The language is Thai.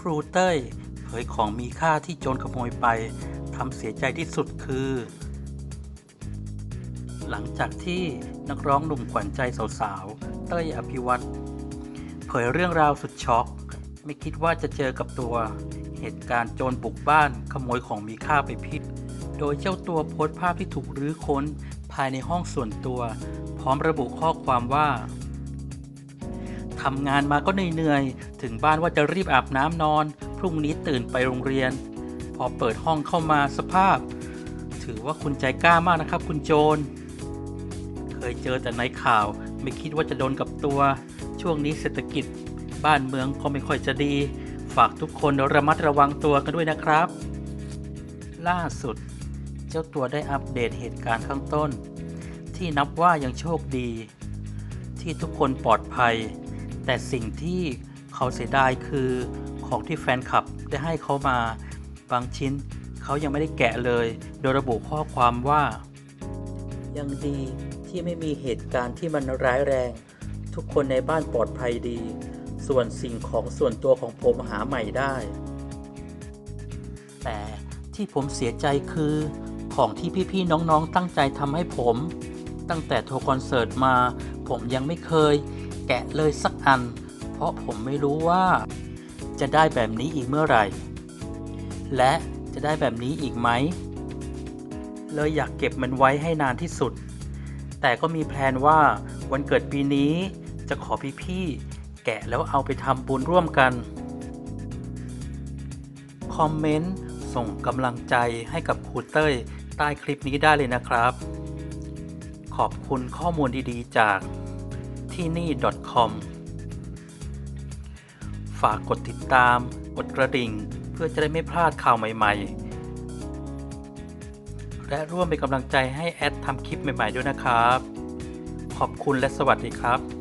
ครูเต้ยเผยของมีค่าที่โจรขโมยไปทำเสียใจที่สุดคือ หลังจากที่นักร้องหนุ่มขวัญใจสาวๆ เต้ยอภิวัตรเผยเรื่องราวสุดช็อก ไม่คิดว่าจะเจอกับตัว เหตุการณ์โจรบุกบ้านขโมยของมีค่าไปพิษ โดยเจ้าตัวโพสต์ภาพที่ถูกรื้อค้นภายในห้องส่วนตัว พร้อมระบุข้อความว่า ทำงานมาก็เหนื่อยๆ ถึงบ้านว่าจะรีบอาบน้ำนอน พรุ่งนี้ตื่นไปโรงเรียน พอเปิดห้องเข้ามาสภาพ ถือว่าคุณใจกล้ามากนะครับ คุณโจร เคยเจอแต่ในข่าว ไม่คิดว่าจะโดนกับตัว ช่วงนี้เศรษฐกิจ บ้านเมืองก็ไม่ค่อยจะดี ฝากทุกคนระมัดระวังตัวกันด้วยนะครับ ล่าสุด เจ้าตัวได้อัปเดตเหตุการณ์ข้างต้น ที่นับว่ายังโชคดีที่ทุกคนปลอดภัย แต่สิ่งที่เขาเสียดายคือของที่แฟนคลับได้ให้เขามาบางชิ้นเขายังไม่ได้แกะเลย โดยระบุข้อความว่า ยังดีที่ไม่มีเหตุการณ์ที่มันร้ายแรง ทุกคนในบ้านปลอดภัยดี ส่วนสิ่งของส่วนตัวของผมหาใหม่ได้ แต่ที่ผมเสียใจคือของที่พี่ๆน้องๆตั้งใจทำให้ผม ตั้งแต่ทัวร์คอนเสิร์ตมา ผมยังไม่เคย แกะเลยสักอัน เพราะผมไม่รู้ว่า จะได้แบบนี้อีกเมื่อไหร่ และจะได้แบบนี้อีกไหม เลยอยากเก็บมันไว้ให้นานที่สุด แต่ก็มีแพลนว่าวันเกิดปีนี้จะขอพี่ๆแกะแล้วเอาไปทำบุญร่วมกัน คอมเมนต์ส่งกำลังใจให้กับครูเต้ยใต้คลิปนี้ได้เลยนะครับ ขอบคุณข้อมูลดีๆจาก ที่นี่ .com ฝากกดติดตาม กดกระดิ่ง เพื่อจะได้ไม่พลาดข่าวใหม่ ๆ และร่วมเป็นกำลังใจให้แอดทำคลิปใหม่ ๆ ด้วยนะครับ ขอบคุณและสวัสดีครับ